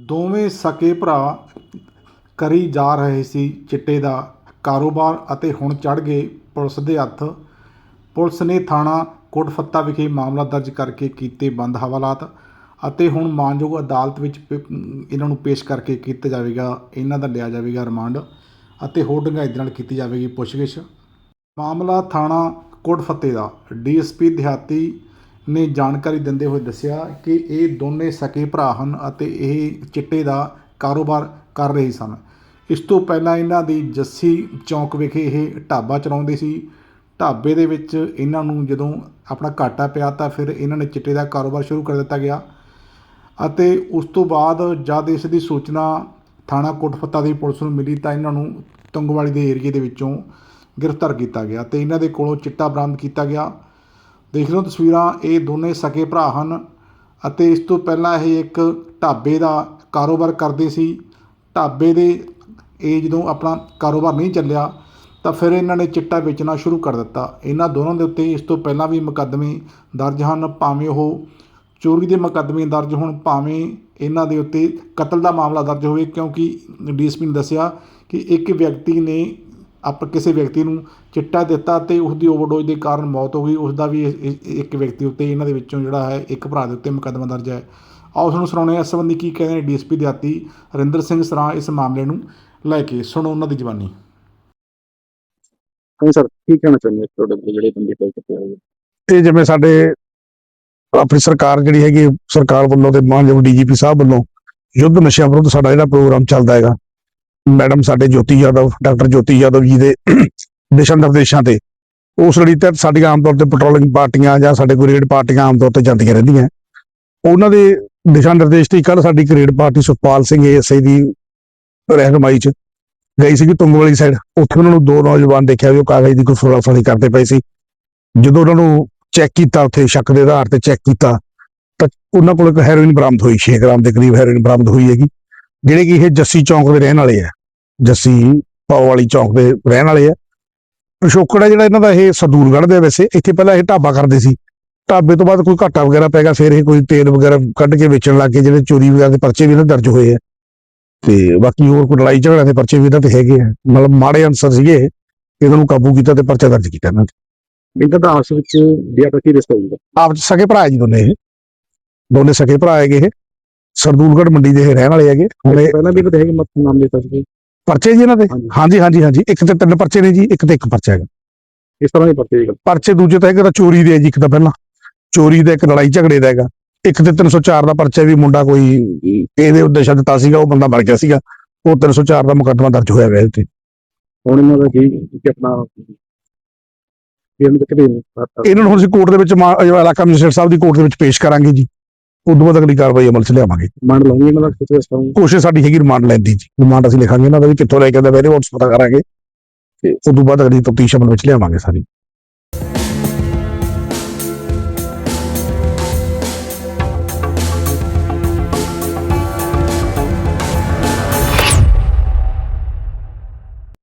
ਦੋਵੇਂ ਸਕੇ ਭਰਾ ਕਰੀ ਜਾ ਰਹੇ ਸੀ ਚਿੱਟੇ ਦਾ ਕਾਰੋਬਾਰ ਅਤੇ ਹੁਣ ਚੜ੍ਹ ਗਏ ਪੁਲਿਸ ਦੇ ਹੱਥ। ਪੁਲਿਸ ਨੇ ਥਾਣਾ ਕੋਟਫੱਤਾ ਵਿਖੇ ਮਾਮਲਾ ਦਰਜ ਕਰਕੇ ਕੀਤੇ ਬੰਦ ਹਵਾਲਾਤ ਅਤੇ ਹੁਣ ਮਾਨਯੋਗ ਅਦਾਲਤ ਵਿੱਚ ਪ- ਇਹਨਾਂ ਨੂੰ ਪੇਸ਼ ਕਰਕੇ ਕੀਤਾ ਜਾਵੇਗਾ, ਇਹਨਾਂ ਦਾ ਲਿਆ ਜਾਵੇਗਾ ਰਿਮਾਂਡ ਅਤੇ ਹੋਰ ਡੂੰਘਾਈ ਦੇ ਨਾਲ ਕੀਤੀ ਜਾਵੇਗੀ ਪੁੱਛਗਿੱਛ। ਮਾਮਲਾ ਥਾਣਾ ਕੋਟਫੱਤੇ ਦਾ। ਡੀਐਸਪੀ ਦਿਹਾਤੀ ਨੇ ਜਾਣਕਾਰੀ ਦਿੰਦੇ ਹੋਏ ਦੱਸਿਆ ਕਿ ਇਹ ਦੋਨੇ ਸਕੇ ਭਰਾ ਹਨ ਅਤੇ ਇਹ ਚਿੱਟੇ ਦਾ ਕਾਰੋਬਾਰ ਕਰ ਰਹੇ ਸਨ। ਇਸ ਤੋਂ ਪਹਿਲਾਂ ਇਹਨਾਂ ਦੀ ਜੱਸੀ ਚੌਂਕ ਵਿਖੇ ਇਹ ਢਾਬਾ ਚਲਾਉਂਦੇ ਸੀ। ਢਾਬੇ ਦੇ ਵਿੱਚ ਇਹਨਾਂ ਨੂੰ ਜਦੋਂ ਆਪਣਾ ਘਾਟਾ ਪਿਆ ਤਾਂ ਫਿਰ ਇਹਨਾਂ ਨੇ ਚਿੱਟੇ ਦਾ ਕਾਰੋਬਾਰ ਸ਼ੁਰੂ ਕਰ ਦਿੱਤਾ ਗਿਆ ਅਤੇ ਉਸ ਤੋਂ ਬਾਅਦ ਜਦ ਇਸ ਦੀ ਸੂਚਨਾ ਥਾਣਾ ਕੋਟਫੱਤਾ ਦੀ ਪੁਲਿਸ ਨੂੰ ਮਿਲੀ ਤਾਂ ਇਹਨਾਂ ਨੂੰ ਤੁੰਗਵਾਲੀ ਦੇ ਏਰੀਏ ਦੇ ਵਿੱਚੋਂ ਗ੍ਰਿਫਤਾਰ ਕੀਤਾ ਗਿਆ ਤੇ ਇਹਨਾਂ ਦੇ ਕੋਲੋਂ ਚਿੱਟਾ ਬਰਾਮਦ ਕੀਤਾ ਗਿਆ। ਦੇਖ ਲਓ ਤਸਵੀਰਾਂ, ਇਹ ਦੋਨੇ ਸਕੇ ਭਰਾ ਹਨ ਅਤੇ ਇਸ ਤੋਂ ਪਹਿਲਾਂ ਇਹ ਇੱਕ ਢਾਬੇ ਦਾ ਕਾਰੋਬਾਰ ਕਰਦੇ ਸੀ। ਢਾਬੇ ਦੇ, ਇਹ ਜਦੋਂ ਆਪਣਾ ਕਾਰੋਬਾਰ ਨਹੀਂ ਚੱਲਿਆ, ਤਾਂ ਫਿਰ ਇਹਨਾਂ ਨੇ ਚਿੱਟਾ ਵੇਚਣਾ ਸ਼ੁਰੂ ਕਰ ਦਿੱਤਾ। ਇਹਨਾਂ ਦੋਨਾਂ ਦੇ ਉੱਤੇ ਇਸ ਤੋਂ ਪਹਿਲਾਂ ਵੀ ਮੁਕੱਦਮੇ ਦਰਜ ਹਨ, ਭਾਵੇਂ ਉਹ ਚੋਰੀ ਦੇ ਮੁਕੱਦਮੇ ਦਰਜ ਹੋਣ, ਭਾਵੇਂ ਇਹਨਾਂ ਦੇ ਉੱਤੇ ਕਤਲ ਦਾ ਮਾਮਲਾ ਦਰਜ ਹੋਵੇ, ਕਿਉਂਕਿ ਡੀਐਸਪੀ ਨੇ ਦੱਸਿਆ ਕਿ ਇੱਕ ਵਿਅਕਤੀ ਨੇ ਆਪ ਕਿਸੇ ਵਿਅਕਤੀ ਨੂੰ ਚਿੱਟਾ ਦਿੱਤਾ ਤੇ ਉਸ ਦੀ ਓਵਰਡੋਜ਼ ਦੇ ਕਾਰਨ ਮੌਤ ਹੋ ਗਈ। ਉਸ ਦਾ ਵੀ ਇੱਕ ਵਿਅਕਤੀ ਉੱਤੇ ਇਹਨਾਂ ਦੇ ਵਿੱਚੋਂ ਜਿਹੜਾ ਹੈ ਇੱਕ ਭਰਾ ਦੇ ਉੱਤੇ ਮੁਕੱਦਮਾ ਦਰਜ ਹੈ। ਆਓ ਤੁਹਾਨੂੰ ਸੁਣਾਉਂਦੇ ਹਾਂ ਇਸ ਸੰਬੰਧੀ ਕੀ ਕਹਿੰਦੇ ਨੇ ਡੀਐਸਪੀ ਦਿਹਾਤੀ ਹਰਿੰਦਰ ਸਿੰਘ ਸਰਾਂ ਇਸ ਮਾਮਲੇ ਨੂੰ ਲੈ ਕੇ। ਸੁਣੋ ਉਹਨਾਂ ਦੀ ਜ਼ਬਾਨੀ ਹਾਂ ਸਰ ਕੀ ਕਹਿਣਾ ਚਾਹੁੰਦੇ ਹੋ ਤੁਹਾਡੇ ਕੋਲ ਜਿਹੜੇ ਬੰਦੇ ਕੋਲ ਕਿਤੇ ਆਏ ਇਹ ਜਿਵੇਂ ਸਾਡੇ ਆਪਣੀ ਸਰਕਾਰ ਜਿਹੜੀ ਹੈਗੀ ਸਰਕਾਰ ਵੱਲੋਂ ਤੇ ਮਾਨਯੋਗ ਡੀਜੀਪੀ ਸਾਹਿਬ ਵੱਲੋਂ ਯੁੱਧ ਨਸ਼ਿਆਂ ਵਿਰੁੱਧ ਸਾਡਾ ਜਿਹੜਾ ਪ੍ਰੋਗਰਾਮ ਚੱਲਦਾ ਹੈਗਾ ਮੈਡਮ ਸਾਡੇ ਜੋਤੀ ਯਾਦਵ, ਡਾਕਟਰ ਜੋਤੀ ਯਾਦਵ ਜੀ ਦੇ ਦਿਸ਼ਾ ਨਿਰਦੇਸ਼ਾਂ ਤੇ। ਉਸ ਲੜੀ ਤਹਿਤ ਸਾਡੀਆਂ ਆਮ ਤੌਰ ਤੇ ਪੈਟਰੋਲਿੰਗ ਪਾਰਟੀਆਂ ਜਾਂ ਸਾਡੇ ਕੋਈ ਰੇਡ ਪਾਰਟੀਆਂ ਆਮ ਤੌਰ ਤੇ ਜਾਂਦੀਆਂ ਰਹਿੰਦੀਆਂ। ਉਹਨਾਂ ਦੇ ਦਿਸ਼ਾ ਨਿਰਦੇਸ਼ ਤੇ ਕੱਲ ਸਾਡੀ raid party Sukhpal Singh ASI ਦੀ ਰਹਿਨਮਾਈ ਚ ਗਈ ਸੀਗੀ ਤੁੰਗਵਾਲੀ ਸਾਈਡ ਉੱਥੇ ਉਹਨਾਂ ਨੂੰ ਦੋ ਨੌਜਵਾਨ ਦੇਖਿਆ ਵੀ ਉਹ ਕਾਗਜ਼ ਦੀ ਕੋਈ ਫਰੋਲਫੜੀ ਕਰਦੇ ਪਏ ਸੀ। ਜਦੋਂ ਉਹਨਾਂ ਨੂੰ ਚੈੱਕ ਕੀਤਾ ਉੱਥੇ, ਸ਼ੱਕ ਦੇ ਆਧਾਰ ਤੇ ਚੈੱਕ ਕੀਤਾ, ਤਾਂ ਉਹਨਾਂ ਕੋਲ ਇੱਕ ਹੈਰੋਇਨ ਬਰਾਮਦ ਹੋਈ 6 ਗ੍ਰਾਮ ਦੇ ਕਰੀਬ ਹੈਰੋਇਨ ਬਰਾਮਦ ਹੋਈ ਹੈਗੀ, ਜਿਹੜੇ ਕਿ ਇਹ ਜੱਸੀ ਚੌਂਕ ਦੇ ਰਹਿਣ ਵਾਲੇ ਆ। ਜੱਸੀ ਪਾਓ ਵਾਲੀ ਚੌਂਕ ਦੇ ਰਹਿਣ ਵਾਲੇ ਆ। ਪਿਛੋਕੜ ਜਿਹੜਾ ਇਹਨਾਂ ਦਾ ਇਹ ਸਦੂਰਗੜ੍ਹ ਦੇ ਵੈਸੇ ਇੱਥੇ ਪਹਿਲਾਂ ਇਹ ਢਾਬਾ ਕਰਦੇ ਸੀ। ਢਾਬੇ ਤੋਂ ਬਾਅਦ ਕੋਈ ਘਾਟਾ ਵਗੈਰਾ ਪੈ ਗਿਆ ਫਿਰ ਇਹ ਕੋਈ ਤੇਲ ਵਗੈਰਾ ਕੱਢ ਕੇ ਵੇਚਣ ਲੱਗ ਗਏ ਜਿਹੜੇ ਚੋਰੀ ਵਗੈਰਾ ਦੇ ਪਰਚੇ ਵੀ ਇਹਨਾਂ ਦਰਜ ਹੋਏ ਆ। ਤੇ ਬਾਕੀ ਹੋਰ ਕੋਈ ਲੜਾਈ ਝਗੜਿਆਂ ਦੇ ਪਰਚੇ ਵੀ ਇਹਨਾਂ ਤੇ ਹੈਗੇ ਆ। ਮਤਲਬ ਮਾੜੇ ਅਨਸਰ ਸੀਗੇ ਇਹਨਾਂ ਨੂੰ ਕਾਬੂ ਕੀਤਾ ਤੇ ਪਰਚਾ ਦਰਜ ਕੀਤਾ ਇਹਨਾਂ ਤੇ। ਇਹਨਾਂ ਦਾ ਆਪਸ ਵਿੱਚ ਵਿਆਹ ਦਾ ਕੀ ਰਿਸ਼ਤਾ ਹੋਊਗਾ ਆਪ 'ਚ ਸਕੇ ਭਰਾ ਜੀ ਦੋਨੇ ਇਹ। ਦੋਨੇ ਸਕੇ ਭਰਾ ਹੈਗੇ ਇਹ। ਸਰਦੂਲਗੜ੍ਹ ਮੰਡੀ ਦੇ ਇਹ ਰਹਿਣ ਵਾਲੇ ਹੈਗੇ। ਹੁਣ ਇਹ ਪਹਿਲਾਂ ਵੀ ਤਾਂ ਹੈਗੇ ਮਤ ਨਾਮ ਦੇ ਸਕਦੇ ਪਰਚੇ ਜੀ ਇਹਨਾਂ ਦੇ? ਹਾਂਜੀ। ਹਾਂਜੀ ਹਾਂਜੀ ਇੱਕ ਤੇ ਤਿੰਨ ਪਰਚੇ ਨੇ ਜੀ ਇੱਕ ਤੇ ਇੱਕ ਪਰਚਾ ਹੈਗਾ। ਇਸ ਤਰ੍ਹਾਂ ਦੀ ਪਰਚੇ ਗੱਲ ਪਰਚੇ ਦੂਜੇ ਤਾਂ ਹੈਗਾ ਤਾਂ ਚੋਰੀ ਦੇ ਜੀ ਇੱਕ ਤਾਂ ਪਹਿਲਾਂ। ਚੋਰੀ ਦਾ ਇੱਕ ਲੜਾਈ ਝਗੜੇ ਦਾ ਹੈਗਾ। ਇੱਕ ਤੇ 304 ਦਾ ਪਰਚਾ ਵੀ ਮੁੰਡਾ ਕੋਈ ਇਹਦੇ ਉਦੇਸ਼ਾਂ ਦਿੱਤਾ ਸੀਗਾ ਉਹ ਬੰਦਾ ਮਰ ਗਿਆ ਸੀਗਾ। ਉਹ 304 ਦਾ ਮੁਕੱਦਮਾ ਦਰਜ ਹੋਇਆ ਹੋਇਆ ਤੇ। ਹੁਣ ਇਹਨਾਂ ਦਾ ਕੀ ਕਿ ਆਪਣਾ ਇਹਨਾਂ ਨੂੰ ਹੁਣ ਅਸੀਂ ਕੋਰਟ ਦੇ ਵਿੱਚ ਇਲਾਕਾ ਮੈਜਿਸਟਰੇਟ ਸਾਹਿਬ ਦੀ ਕੋਰਟ ਦੇ ਵਿੱਚ ਪੇਸ਼ ਕਰਾਂਗੇ ਜੀ। ਉਦੋਂ ਬਾਅਦ ਅਗਲੀ ਕਾਰਵਾਈ ਅਮਲ 'ਚ ਲਿਆਵਾਂਗੇ। ਮੰਨ ਲਵਾਂਗੇ ਇਹਨਾਂ ਦਾ ਕਿਤੇ ਹੋਊਗਾ ਕੋਸ਼ਿਸ਼ ਸਾਡੀ ਹੈਗੀ ਰਿਮਾਂਡ ਲੈਣ ਦੀ ਜੀ। ਰਿਮਾਂਡ ਅਸੀਂ ਲਿਖਾਂਗੇ ਇਹਨਾਂ ਦਾ ਵੀ ਕਿੱਥੋਂ ਲੈ ਕੇ ਆਉਂਦਾ ਵੈਰੀ ਵਾਟਸ ਪਤਾ ਕਰਾਂਗੇ। ਤੇ ਉਦੋਂ ਬਾਅਦ ਅਗਲੀ ਤਫਤੀਸ਼ ਅਮਲ ਵਿੱਚ ਲਿਆਵਾਂਗੇ ਸਾਰੀ।